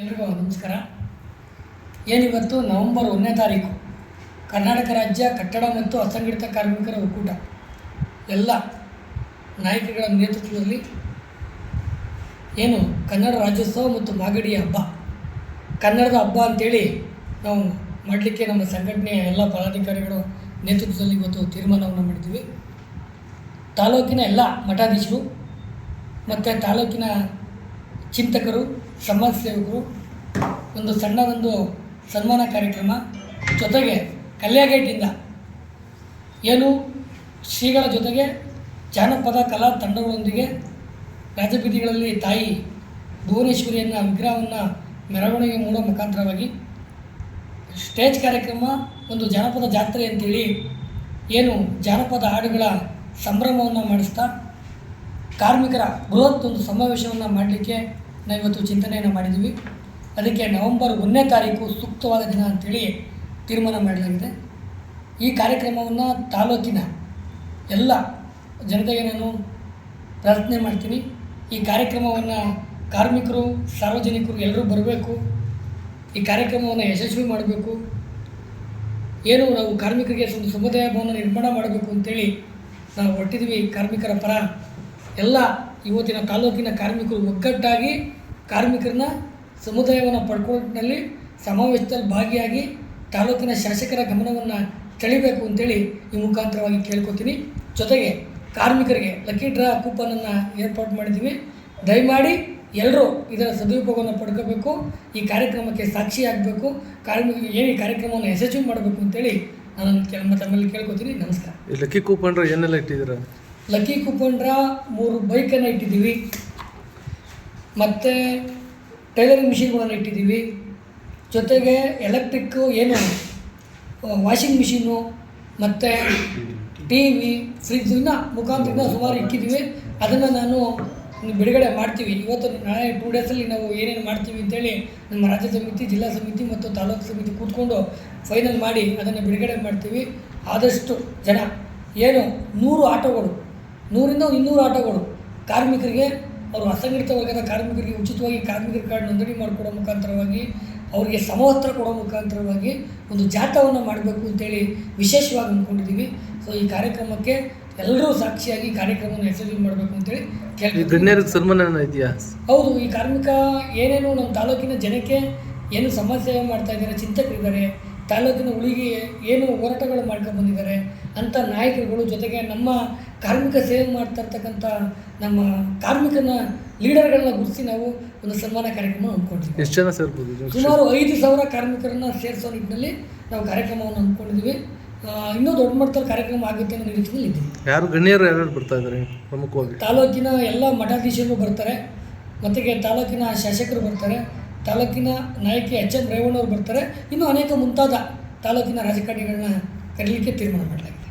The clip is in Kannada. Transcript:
ಎಲ್ರಿಗೂ ನಮಸ್ಕಾರ. ಏನಿವತ್ತು ನವೆಂಬರ್ ಒಂದನೇ ತಾರೀಕು, ಕರ್ನಾಟಕ ರಾಜ್ಯ ಕಟ್ಟಡ ಮತ್ತು ಅಸಂಘಟಿತ ಕಾರ್ಮಿಕರ ಒಕ್ಕೂಟ. ಎಲ್ಲ ನಾಯಕಿಗಳ ನೇತೃತ್ವದಲ್ಲಿ ಏನು ಕನ್ನಡ ರಾಜ್ಯೋತ್ಸವ ಮತ್ತು ಮಾಗಡಿಯ ಹಬ್ಬ. ಕನ್ನಡದ ಹಬ್ಬ ಅಂತೇಳಿ ನಾವು ಮಾಡಲಿಕ್ಕೆ ನಮ್ಮ ಸಂಘಟನೆಯ ಎಲ್ಲ ಪದಾಧಿಕಾರಿಗಳು ನೇತೃತ್ವದಲ್ಲಿ ಇವತ್ತು ತೀರ್ಮಾನವನ್ನು ಮಾಡಿದ್ವಿ. ತಾಲೂಕಿನ ಎಲ್ಲ ಮಠಾಧೀಶರು ಮತ್ತು ತಾಲೂಕಿನ ಚಿಂತಕರು ಸಮಾಜ ಸೇವಕರು ಒಂದು ಸಣ್ಣದೊಂದು ಸನ್ಮಾನ ಕಾರ್ಯಕ್ರಮ ಜೊತೆಗೆ ಕಲ್ಯಾಗೇಟಿಂದ ಏನು ಶ್ರೀಗಳ ಜೊತೆಗೆ ಜಾನಪದ ಕಲಾ ತಂಡಗಳೊಂದಿಗೆ ರಾಜಬೀದಿಗಳಲ್ಲಿ ತಾಯಿ ಭುವನೇಶ್ವರಿಯನ್ನು ವಿಗ್ರಹವನ್ನು ಮೆರವಣಿಗೆ ಮೂಡೋ ಮುಖಾಂತರವಾಗಿ ಸ್ಟೇಜ್ ಕಾರ್ಯಕ್ರಮ, ಒಂದು ಜಾನಪದ ಜಾತ್ರೆ ಅಂತೇಳಿ ಏನು ಜಾನಪದ ಹಾಡುಗಳ ಸಂಭ್ರಮವನ್ನು ಮಾಡಿಸ್ತಾ ಕಾರ್ಮಿಕರ ಬೃಹತ್ ಒಂದು ಸಮಾವೇಶವನ್ನು ಮಾಡಲಿಕ್ಕೆ ನಾವಿವತ್ತು ಚಿಂತನೆಯನ್ನು ಮಾಡಿದ್ವಿ. ಅದಕ್ಕೆ ನವೆಂಬರ್ ಒಂದನೇ ತಾರೀಕು ಸೂಕ್ತವಾದ ದಿನ ಅಂತೇಳಿ ತೀರ್ಮಾನ ಮಾಡಲಾಗಿದೆ. ಈ ಕಾರ್ಯಕ್ರಮವನ್ನು ತಾಲೂಕಿನ ಎಲ್ಲ ಜನತೆಗೆ ನಾನು ಪ್ರಾರ್ಥನೆ ಮಾಡ್ತೀನಿ. ಈ ಕಾರ್ಯಕ್ರಮವನ್ನು ಕಾರ್ಮಿಕರು, ಸಾರ್ವಜನಿಕರು ಎಲ್ಲರೂ ಬರಬೇಕು. ಈ ಕಾರ್ಯಕ್ರಮವನ್ನು ಯಶಸ್ವಿ ಮಾಡಬೇಕು. ಏನು ನಾವು ಕಾರ್ಮಿಕರಿಗೆ ಒಂದು ಸಮುದಾಯ ಭವನ ನಿರ್ಮಾಣ ಮಾಡಬೇಕು ಅಂತೇಳಿ ನಾವು ಹೊರಟಿದ್ವಿ. ಕಾರ್ಮಿಕರ ಪರ ಎಲ್ಲ ಇವತ್ತಿನ ತಾಲೂಕಿನ ಕಾರ್ಮಿಕರು ಒಗ್ಗಟ್ಟಾಗಿ ಕಾರ್ಮಿಕರನ್ನ ಸಮುದಾಯವನ್ನು ಪಡ್ಕೊಂಡಲ್ಲಿ ಸಮಾವೇಶದಲ್ಲಿ ಭಾಗಿಯಾಗಿ ತಾಲೂಕಿನ ಶಾಸಕರ ಗಮನವನ್ನು ಸೆಳಿಬೇಕು ಅಂತೇಳಿ ಈ ಮುಖಾಂತರವಾಗಿ ಕೇಳ್ಕೊತೀನಿ. ಜೊತೆಗೆ ಕಾರ್ಮಿಕರಿಗೆ ಲಕ್ಕಿ ಡ್ರಾ ಕೂಪನನ್ನು ಏರ್ಪಾಡು ಮಾಡಿದ್ದೀವಿ ದಯಮಾಡಿ ಎಲ್ಲರೂ ಇದರ ಸದುಪಯೋಗವನ್ನು ಪಡ್ಕೋಬೇಕು. ಈ ಕಾರ್ಯಕ್ರಮಕ್ಕೆ ಸಾಕ್ಷಿಯಾಗಬೇಕು ಕಾರ್ಮಿಕ ಏನು ಕಾರ್ಯಕ್ರಮವನ್ನು ಯಶಸ್ವಿ ಮಾಡಬೇಕು ಅಂತೇಳಿ ನಾನು ತಮ್ಮಲ್ಲಿ ಕೇಳ್ಕೊತೀನಿ. ನಮಸ್ಕಾರ. ಲಕ್ಕಿ ಕೂಪನ್ರ ಏನೆಲ್ಲ ಇಟ್ಟಿದ್ದೀರಾ? ಲಕ್ಕಿ ಕುಪ್ಪಂಡ್ರ ಮೂರು ಬೈಕನ್ನು ಇಟ್ಟಿದ್ದೀವಿ. ಮತ್ತು ಟೈಲರಿಂಗ್ ಮಿಷಿನ್ಗಳನ್ನು ಇಟ್ಟಿದ್ದೀವಿ. ಜೊತೆಗೆ ಎಲೆಕ್ಟ್ರಿಕ್ಕು ಏನು ವಾಷಿಂಗ್ ಮಿಷಿನ್ನು ಮತ್ತು ಟಿ ವಿ ಫ್ರಿಜ್ನ ಮುಖಾಂತರ ಸುಮಾರು ಇಟ್ಟಿದ್ದೀವಿ ಅದನ್ನು ನಾನು ಬಿಡುಗಡೆ ಮಾಡ್ತೀವಿ. ಇವತ್ತು ನಾಳೆ ಟೂ ಡೇಸಲ್ಲಿ ನಾವು ಏನೇನು ಮಾಡ್ತೀವಿ ಅಂತೇಳಿ ನಮ್ಮ ರಾಜ್ಯ ಸಮಿತಿ, ಜಿಲ್ಲಾ ಸಮಿತಿ ಮತ್ತು ತಾಲೂಕು ಸಮಿತಿ ಕೂತ್ಕೊಂಡು ಫೈನಲ್ ಮಾಡಿ ಅದನ್ನು ಬಿಡುಗಡೆ ಮಾಡ್ತೀವಿ. ಆದಷ್ಟು ಜನ, ಏನು ನೂರು ಆಟೋಗಳು ನೂರಿಂದ ಇನ್ನೂರು ಆಟೋಗಳು. ಕಾರ್ಮಿಕರಿಗೆ ಅವರು ಅಸಂಘಟಿತ ವರ್ಗದ ಕಾರ್ಮಿಕರಿಗೆ ಉಚಿತವಾಗಿ ಕಾರ್ಮಿಕರ ಕಾರ್ಡ್ ನೋಂದಣಿ ಮಾಡಿಕೊಡೋ ಮುಖಾಂತರವಾಗಿ ಅವರಿಗೆ ಸಮವಸ್ತ್ರ ಕೊಡೋ ಮುಖಾಂತರವಾಗಿ ಒಂದು ಜಾಥವನ್ನು ಮಾಡಬೇಕು ಅಂತೇಳಿ ವಿಶೇಷವಾಗಿ ಅಂದ್ಕೊಂಡಿದ್ದೀವಿ ಸೊ ಈ ಕಾರ್ಯಕ್ರಮಕ್ಕೆ ಎಲ್ಲರೂ ಸಾಕ್ಷಿಯಾಗಿ ಕಾರ್ಯಕ್ರಮವನ್ನು ಯಶಸ್ವಿ ಮಾಡಬೇಕು ಅಂತೇಳಿ ಕೇಳಿ ಗಣ್ಯರಿಗೆ ಸನ್ಮಾನ ಇದೆಯಾ? ಹೌದು ಈ ಕಾರ್ಮಿಕ ಏನೇನು ನಮ್ಮ ತಾಲೂಕಿನ ಜನಕ್ಕೆ ಏನು ಸಮಸ್ಯೆ ಸೇವೆ ಮಾಡ್ತಾ ಇದ್ದಾರೆ ಚಿಂತಕರಿದ್ದಾರೆ ತಾಲೂಕಿನ ಉಳಿಗೆ ಏನು ಹೋರಾಟಗಳು ಮಾಡ್ಕೊಂಡು ಬಂದಿದ್ದಾರೆ ಅಂಥ ನಾಯಕರುಗಳು ಜೊತೆಗೆ ನಮ್ಮ ಕಾರ್ಮಿಕ ಸೇವೆ ಮಾಡ್ತಾ ಇರ್ತಕ್ಕಂಥ ನಮ್ಮ ಕಾರ್ಮಿಕನ ಲೀಡರ್ಗಳನ್ನ ಗುರುತಿಸಿ ನಾವು ಒಂದು ಸನ್ಮಾನ ಕಾರ್ಯಕ್ರಮ ಹಮ್ಮಿಕೊಂಡಿದ್ದೀವಿ. ಎಷ್ಟು ಜನ ಸೇರ್ಬೋದು ಸುಮಾರು ಐದು ಸಾವಿರ ಕಾರ್ಮಿಕರನ್ನು ಸೇರಿಸೋ ನಿಟ್ಟಿನಲ್ಲಿ ನಾವು ಕಾರ್ಯಕ್ರಮವನ್ನು ಹಮ್ಮಿಕೊಂಡಿದ್ದೀವಿ. ಇನ್ನೂ ದೊಡ್ಡ ಮಟ್ಟದಲ್ಲಿ ಕಾರ್ಯಕ್ರಮ ಆಗುತ್ತೆ ಅನ್ನೋ ನಿರೀಕ್ಷೆಯಲ್ಲಿ ಇದ್ದೀವಿ. ಯಾರು ಗಣ್ಯರು ಯಾರ್ಯಾರು ಬರ್ತಾ ಇದ್ದಾರೆ ಪ್ರಮುಖವಾಗಿ? ತಾಲೂಕಿನ ಎಲ್ಲ ಮಠಾಧೀಶರು ಬರ್ತಾರೆ. ಮತ್ತು ತಾಲೂಕಿನ ಶಾಸಕರು ಬರ್ತಾರೆ. ತಾಲೂಕಿನ ನಾಯಕಿ ಎಚ್ ಎಂ ರೇವಣ್ಣವ್ರು ಬರ್ತಾರೆ. ಇನ್ನೂ ಅನೇಕ ಮುಂತಾದ ತಾಲೂಕಿನ ರಾಜಕಾರಣಿಗಳನ್ನ ಕರೀಲಿಕ್ಕೆ ತೀರ್ಮಾನ ಮಾಡಲಾಗಿದೆ.